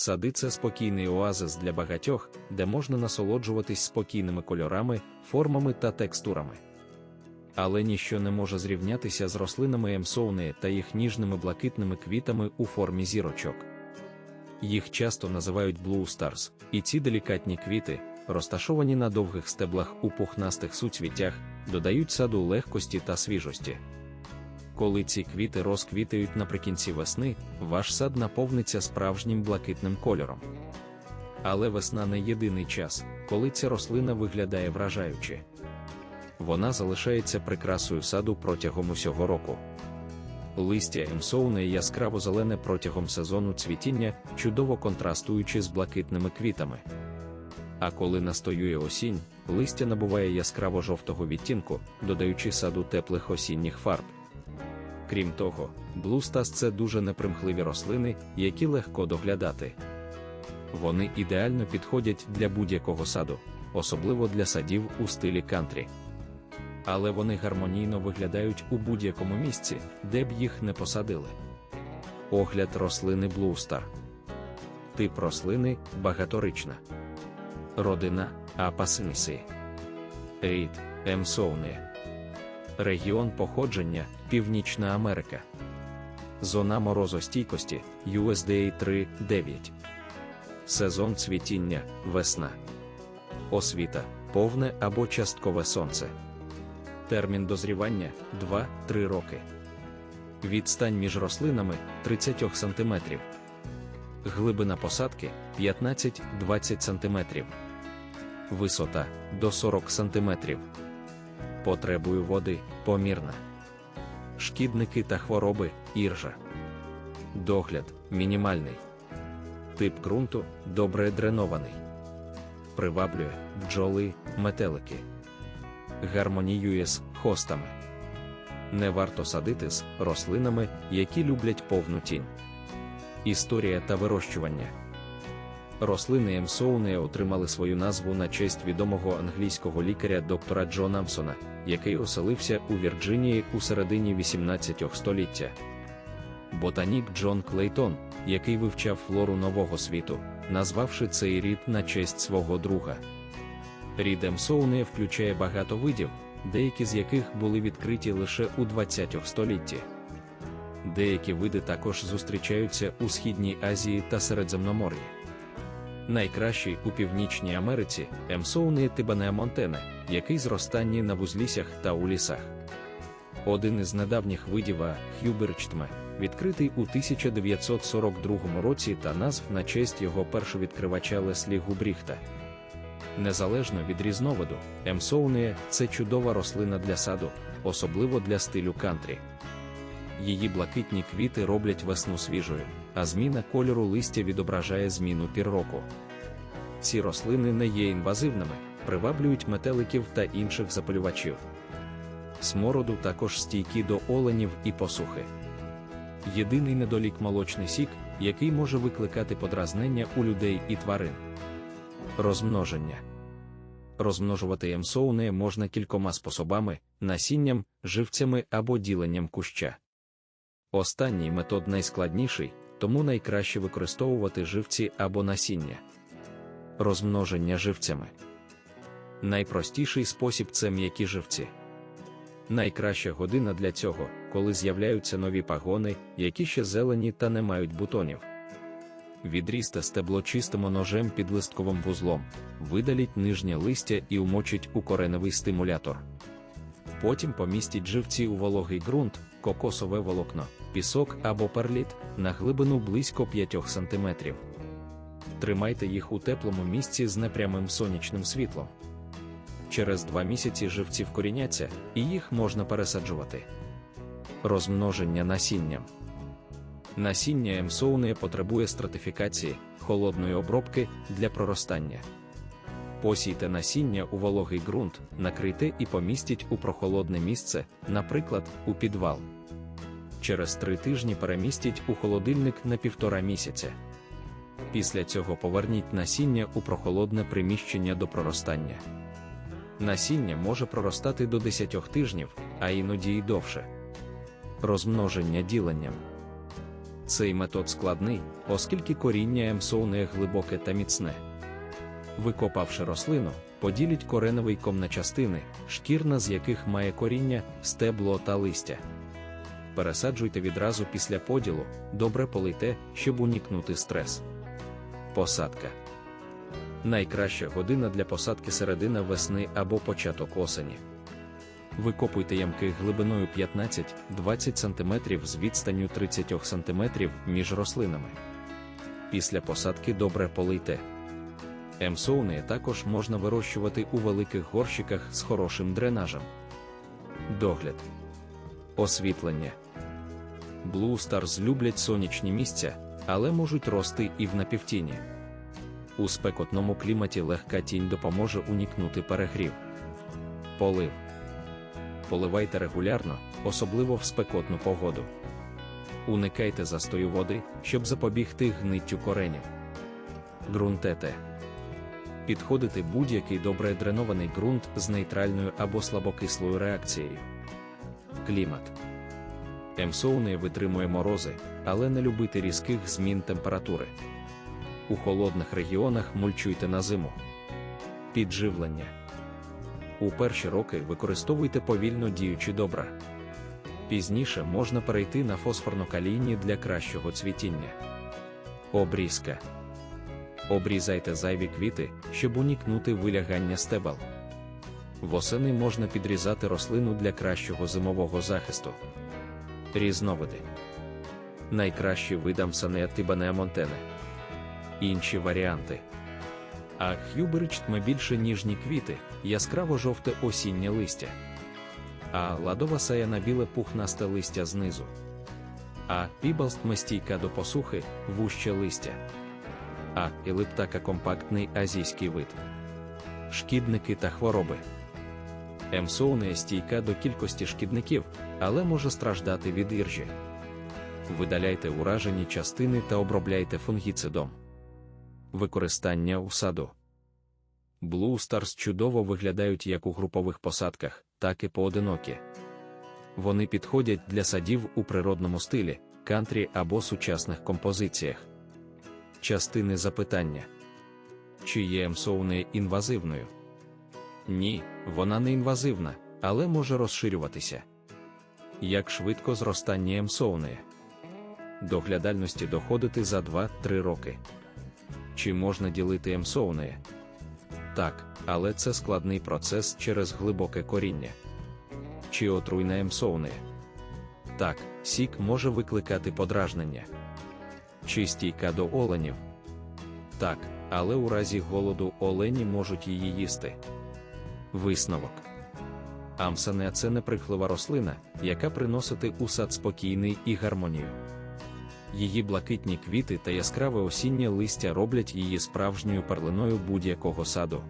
Сади це спокійний оазис для багатьох, де можна насолоджуватись спокійними кольорами, формами та текстурами. Але ніщо не може зрівнятися з рослинами емсоуни та їх ніжними блакитними квітами у формі зірочок. Їх часто називають Blue Stars, і ці делікатні квіти, розташовані на довгих стеблах у пухнастих суцвіттях, додають саду легкості та свіжості. Коли ці квіти розквітають наприкінці весни, ваш сад наповниться справжнім блакитним кольором. Але весна не єдиний час, коли ця рослина виглядає вражаюче. Вона залишається прикрасою саду протягом усього року. Листя емсоуне яскраво зелене протягом сезону цвітіння, чудово контрастуючи з блакитними квітами. А коли настоює осінь, листя набуває яскраво жовтого відтінку, додаючи саду теплих осінніх фарб. Крім того, блустас це дуже непримхливі рослини, які легко доглядати. Вони ідеально підходять для будь-якого саду, особливо для садів у стилі кантрі. Але вони гармонійно виглядають у будь-якому місці, де б їх не посадили. Огляд рослини Блустар. Тип рослини багаторична. Родина Апасинсі. Рід Емсоуне. Регіон походження Північна Америка. Зона морозостійкості USDA 3.9. Сезон цвітіння весна. Освіта повне або часткове сонце. Термін дозрівання 2-3 роки. Відстань між рослинами 30 см. Глибина посадки 15-20 см. Висота до 40 см. Потребує води помірна. Шкідники та хвороби іржа. Догляд мінімальний. Тип ґрунту добре дренований. Приваблює бджоли, метелики. Гармоніює з хостами. Не варто садити з рослинами, які люблять повну тінь. Історія та вирощування. Рослини Емсоуне отримали свою назву на честь відомого англійського лікаря доктора Джона Амсона, який оселився у Вірджинії у середині 18 століття. Ботанік Джон Клейтон, який вивчав флору Нового світу, назвавши цей рід на честь свого друга. Рід Емсоуне включає багато видів, деякі з яких були відкриті лише у 20 столітті. Деякі види також зустрічаються у Східній Азії та Середземномор'ї. Найкращий у Північній Америці Емсоуне Тибанеа Монтене, який зростанні на вузлісях та у лісах. Один із недавніх видів А. Хюберчтме, відкритий у 1942 році та назв на честь його першовідкривача Леслі Губріхта. Незалежно від різновиду, Емсоуне це чудова рослина для саду, особливо для стилю кантрі. Її блакитні квіти роблять весну свіжою, а зміна кольору листя відображає зміну пір року. Ці рослини не є інвазивними, приваблюють метеликів та інших запалювачів. Смороду також стійкі до оленів і посухи. Єдиний недолік молочний сік, який може викликати подразнення у людей і тварин. Розмноження. Розмножувати емсоуне можна кількома способами: насінням, живцями або діленням куща. Останній метод найскладніший, тому найкраще використовувати живці або насіння. Розмноження живцями. Найпростіший спосіб це м'які живці. Найкраща година для цього, коли з'являються нові пагони, які ще зелені та не мають бутонів. Відрізьте стебло чистимо ножем під листковим вузлом, видаліть нижнє листя і умочіть у кореневий стимулятор. Потім помістіть живці у вологий ґрунт, кокосове волокно, пісок або перліт на глибину близько 5 см. Тримайте їх у теплому місці з непрямим сонячним світлом. Через два місяці живці вкоріняться, і їх можна пересаджувати. Розмноження насінням. Насіння емсоуне потребує стратифікації, холодної обробки для проростання. Посійте насіння у вологий ґрунт, накрийте і помістіть у прохолодне місце, наприклад, у підвал. Через три тижні перемістіть у холодильник на півтора місяця. Після цього поверніть насіння у прохолодне приміщення до проростання. Насіння може проростати до 10 тижнів, а іноді й довше. Розмноження діленням. Цей метод складний, оскільки коріння емсоунеє глибоке та міцне. Викопавши рослину, поділіть кореневий ком на частини, шкірна з яких має коріння, стебло та листя. Пересаджуйте відразу після поділу, добре полийте, щоб уникнути стрес. Посадка. Найкраща година для посадки середина весни або початок осені. Викопуйте ямки глибиною 15-20 см з відстанню 30 см між рослинами. Після посадки добре полийте. Емсоуни також можна вирощувати у великих горщиках з хорошим дренажем. Догляд. Освітлення. Blue Stars люблять сонячні місця, але можуть рости і в напівтіні. У спекотному кліматі легка тінь допоможе уникнути перегрів. Полив. Поливайте регулярно, особливо в спекотну погоду. Уникайте застою води, щоб запобігти гниттю коренів. Ґрунтете. Підходити будь-який добре дренований ґрунт з нейтральною або слабокислою реакцією. Клімат. Емсоуне витримує морози, але не любити різких змін температури. У холодних регіонах мульчуйте на зиму. Підживлення. У перші роки використовуйте повільно діючі добра. Пізніше можна перейти на фосфорно-калійні для кращого цвітіння. Обрізка. Обрізайте зайві квіти, щоб уникнути вилягання стебел. Восени можна підрізати рослину для кращого зимового захисту. Різновиди. Найкращі видам Санеатибане Монтене. Інші варіанти. А Хюберич тме більше ніжні квіти, яскраво жовте осіннє листя. А ладова саяна біле пухнасте листя знизу. А пібалст стійка до посухи, вуще листя. А елиптака компактний азійський вид. Шкідники та хвороби. Емсоуне стійка до кількості шкідників, але може страждати від іржі. Видаляйте уражені частини та обробляйте фунгіцидом. Використання у саду. Blue Stars чудово виглядають як у групових посадках, так і поодинокі. Вони підходять для садів у природному стилі, кантрі або сучасних композиціях. Частини запитання: Чи є емсоуне інвазивною? Ні, вона не інвазивна, але може розширюватися. Як швидко зростання емсоуне? Доглядальності доходити за 2-3 роки. Чи можна ділити емсоуне? Так, але це складний процес через глибоке коріння. Чи отруйна емсоуне? Так, сік може викликати подражнення. Чи стійка до оленів? Так, але у разі голоду олені можуть її їсти. Висновок. Амсанеа це неприхлива рослина, яка приносить у сад спокійний і гармонію. Її блакитні квіти та яскраве осіннє листя роблять її справжньою перлиною будь-якого саду.